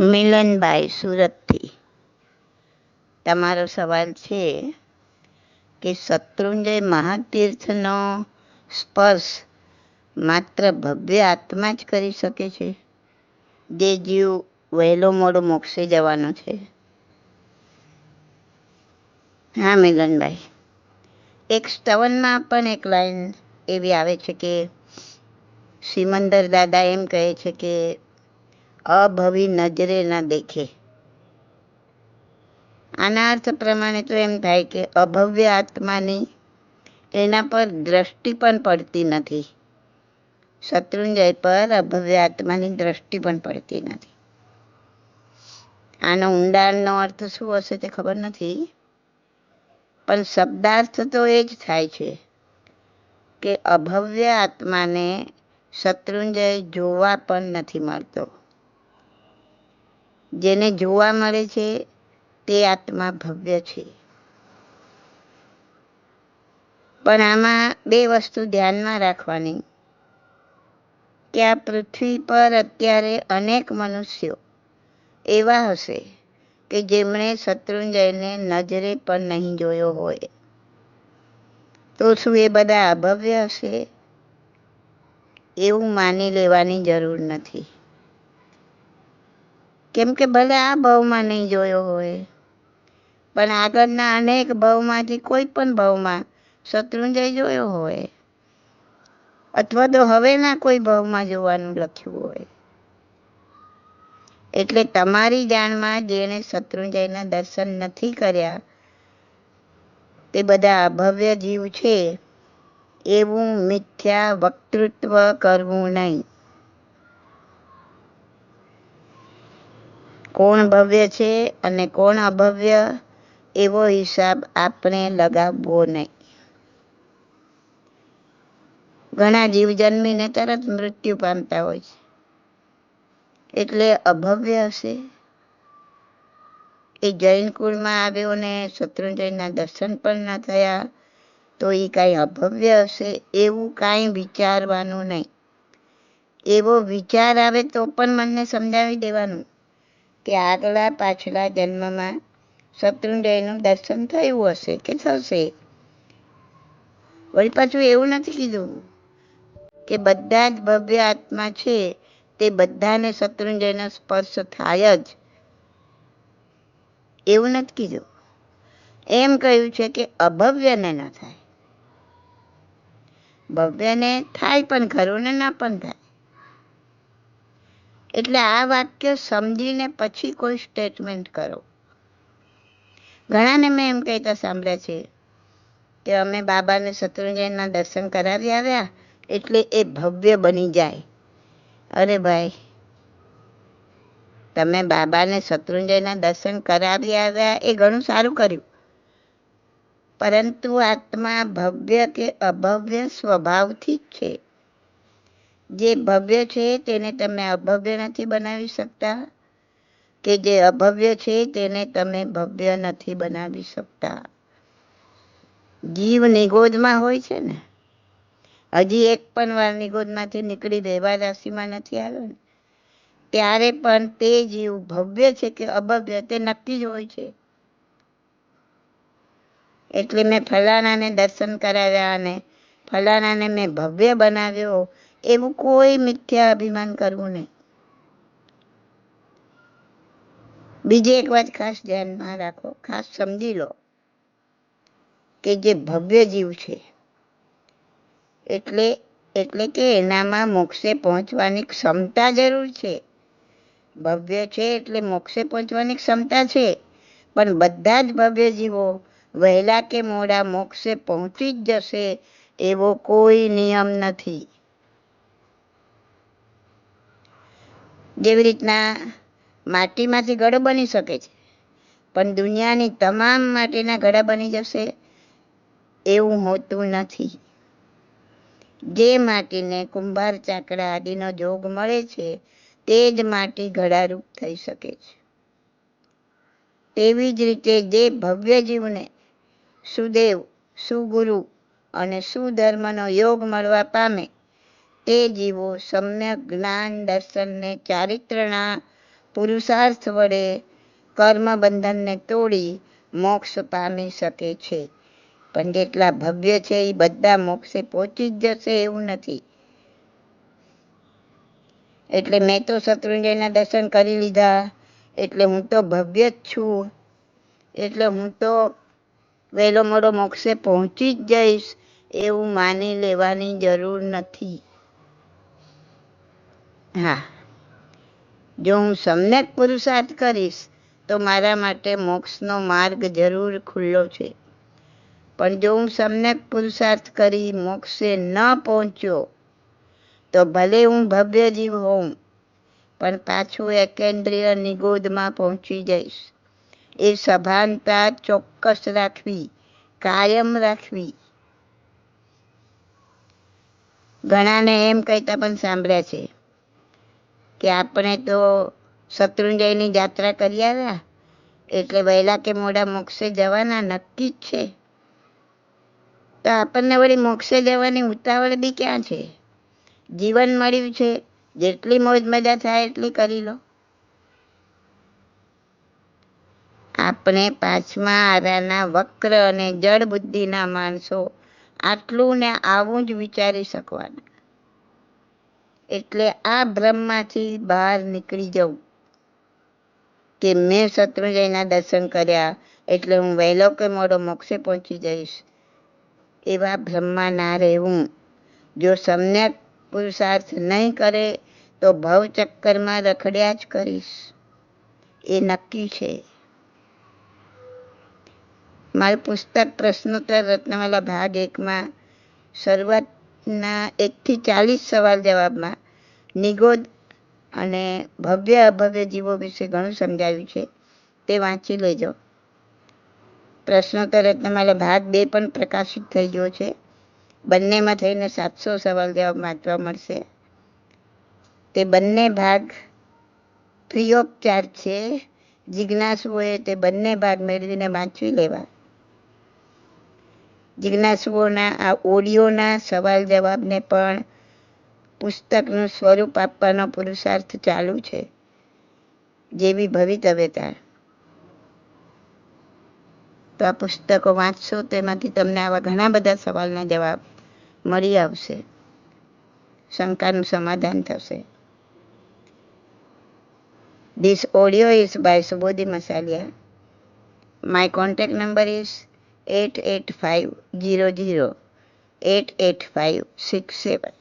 મિલનભાઈ સુરતથી. તમારો સવાલ છે કે શત્રુંજય મહાતીર્થનો સ્પર્શ માત્ર ભવ્ય આત્મા જ કરી શકે છે? જે જીવ વહેલો મોડો મોક્ષે જવાનો છે. હા, મિલનભાઈ. એક સ્તવનમાં પણ એક લાઈન એવી આવે છે કે, સિમંદર દાદા એમ કહે છે કે અભવી નજરે ના દેખે. આના અર્થ પ્રમાણે તો એમ થાય કે અભવ્ય આત્માની એના પર દ્રષ્ટિ પણ પડતી નથી. શત્રુંજય પર અભવ્ય આત્માની દ્રષ્ટિ પણ પડતી નથી. આનો ઊંડાણનો અર્થ શું હશે તે ખબર નથી. પણ શબ્દાર્થ તો એ જ થાય છે કે અભવ્ય આત્માને શત્રુંજય જોવા પણ નથી મળતો. જેને જોવા મળે છે તે આત્મા ભવ્ય છે. પણ આમાં બે વસ્તુ ધ્યાનમાં રાખવાની કે આ પૃથ્વી પર અત્યારે અનેક મનુષ્યો એવા હશે કે જેમણે શત્રુંજયને નજરે પણ નહીં જોયો હોય. તો શું એ બધા અભવ્ય હશે? એવું માની લેવાની જરૂર નથી. કેમ કે ભલે આ ભાવમાં નહીં જોયો હોય, પણ આગળના અનેક ભાવમાંથી કોઈ પણ ભાવમાં શત્રુંજય જોયો હોય, અથવા તો હવેના કોઈ ભાવમાં જોવાનું લખ્યું હોય. એટલે તમારી જાણમાં જેણે શત્રુંજયના દર્શન નથી કર્યા, તે બધા અભવ્ય જીવ છે, એવું મિથ્યા વક્તૃત્વ કરવું નહીં. કોણ ભવ્ય છે અને કોણ અભવ્ય, એવો હિસાબ આપણે લગાવવો નહીં. ઘણા જીવ જન્મીને તરત મૃત્યુ પામતા હોય છે. એટલે અભવ્ય હશે. એ જૈન કુળમાં આવ્યો ને શત્રુંજયના દર્શન પણ ના થયા, તો એ કાંઈ અભવ્ય હશે એવું કાંઈ વિચારવાનું નહીં. એવો વિચાર આવે તો પણ મને સમજાવી દેવાનું. કે આગલા પાછલા જન્મમાં શત્રુંજયનું દર્શન થયું હશે કે થશે? વળી પાછું એવું નથી કીધું કે બધા જ ભવ્ય આત્મા છે, તે બધાને શત્રુંજયનો સ્પર્શ થાય જ. એવું નથી કીધું. એમ કહ્યું છે કે અભવ્યને ન થાય. ભવ્યને થાય પણ ખરું ને ના પણ થાય. એટલે આ વાક્ય સમજીને પછી કોઈ સ્ટેટમેન્ટ કરો. ઘણાને મેં એમ કહેતા સાંભળ્યા છે કે અમે બાબાને શત્રુંજયના દર્શન કરાવી આવ્યા એટલે એ ભવ્ય બની જાય. અરે ભાઈ, તમે બાબાને શત્રુંજયના દર્શન કરાવી આવ્યા એ ઘણું સારું કર્યું. પરંતુ આત્મા ભવ્ય કે અભવ્ય સ્વભાવથી જ છે. જે ભવ્ય છે તેને તમે અભવ્ય નથી બનાવી શકતા, કે જે અભવ્ય છે તેને તમે ભવ્ય નથી બનાવી શકતા. જીવ નિગોદમાં હોય છે ને, હજી એક પણ વાર નિગોદમાંથી નીકળી દેવા રાશિમાં નથી આવ્યો ને, ત્યારે પણ તે જીવ ભવ્ય છે કે અભવ્ય તે નક્કી જ હોય છે. એટલે મેં ફલાણાને દર્શન કરાવ્યા અને ફલાણાને મેં ભવ્ય બનાવ્યો એવું કોઈ મિથ્યા અભિમાન કરવું નહીં. બીજી એક વાત ખાસ ધ્યાનમાં રાખો, ખાસ સમજી લો કે જે ભવ્ય જીવ છે, એટલે એટલે કે એનામાં મોક્ષે પહોંચવાની ક્ષમતા જરૂર છે. ભવ્ય છે એટલે મોક્ષે પહોંચવાની ક્ષમતા છે, પણ બધા જ ભવ્ય જીવો વહેલા કે મોડા મોક્ષે પહોંચી જ જશે એવો કોઈ નિયમ નથી. જેવી રીતના માટીમાંથી ઘડો બની શકે છે. પણ દુનિયાની તમામ માટીના ઘડા બની જશે એવું હોતું નથી. જે માટીને કુંભાર, ચાકડા આદિનો જોગ મળે છે, તે જ માટી ઘડારૂપ થઈ શકે છે. તેવી જ રીતે જે ભવ્ય જીવને સુદેવ, સુગુરુ અને સુધર્મનો યોગ મળવા પામે તે જીવો સમ્યક જ્ઞાન દર્શનને ચારિત્રના પુરુષાર્થ વડે કર્મ બંધનને તોડી મોક્ષ પામી શકે છે. પણ જેટલા ભવ્ય છે એ બધા મોક્ષે પહોંચી જશે એવું નથી. એટલે મેં તો શત્રુંજયના દર્શન કરી લીધા. એટલે હું તો ભવ્ય જ છું. એટલે હું તો વહેલો મોડો મોક્ષે પહોંચી જ જઈશ એવું માની લેવાની જરૂર નથી. હા. જો હું સમ્યક પુરુષાર્થ કરીશ, તો મારા માટે મોક્ષનો માર્ગ જરૂર ખુલ્લો છે. પણ જો હું સમ્યક પુરુષાર્થ કરી મોક્ષે ન પહોંચ્યો, તો ભલે હું ભવ્ય જીવ હોઉં, પણ પાછું એકેન્દ્રિય નિગોદમાં પહોંચી જઈશ. એ સભાનતા ચોક્કસ રાખવી, કાયમ રાખવી. ઘણાને એમ કહેતા પણ સાંભળ્યા છે કે આપણે તો શત્રુંજયની યાત્રા કરી આવ્યા. એટલે વહેલા કે મોડા મોક્ષે જવાના નક્કી જ છે. તો આપણને વળી મોક્ષે જવાની ઉતાવળ બી ક્યાં છે? જીવન મળ્યું છે, જેટલી મોજ મજા થાય એટલી કરી લો. આપણે પાંચમા આરાના વક્ર અને જળ બુદ્ધિના માણસો આટલું ને આવું જ વિચારી શકવાના. એટલે આ ભ્રમમાંથી બહાર નીકળી જવું. કે મેં શત્રુંજયના દર્શન કર્યા, એટલે હું વહેલો કે મોડો મોક્ષે પહોંચી જઈશ, એવા ભ્રમમાં ના રહેવું. જો સમ્યક પુરુષાર્થ નહીં કરે, તો ભવચક્કરમાં રખડ્યા જ કરીશ. એ નક્કી છે. મારું પુસ્તક પ્રશ્નોત્તર રત્નમાલા ભાગ એકમાં શરૂઆતના એકથી ચાલીસ સવાલ જવાબમાં. નિગોદ અને ભવ્ય અભવ્ય જીવો વિશે ઘણું સમજાવ્યું છે. તે વાંચી લેજો. પ્રશ્નોત્તર તમારે ભાગ બે પણ પ્રકાશિત થઈ ગયો છે. બંનેમાં થઈને સાતસો સવાલ જવાબ વાંચવા મળશે. તે બંને ભાગ ફ્રી ઓફ ચાર્જ છે. જિજ્ઞાસુઓએ તે બંને ભાગ મેળવીને વાંચી લેવા. જિજ્ઞાસુઓના આ ઓડિયોના સવાલ જવાબને પણ પુસ્તકનું સ્વરૂપ આપવાનો પુરુષાર્થ ચાલુ છે. જેવી ભવિતવ્યતા. તો આ પુસ્તકો વાંચશો તેમાંથી તમને આવા ઘણા બધા સવાલના જવાબ મળી આવશે. શંકાનું સમાધાન થશે. This audio is by Subodhi Masaliya my contact number audio is by Subodhi Masalia. My contact number is 88500 88567.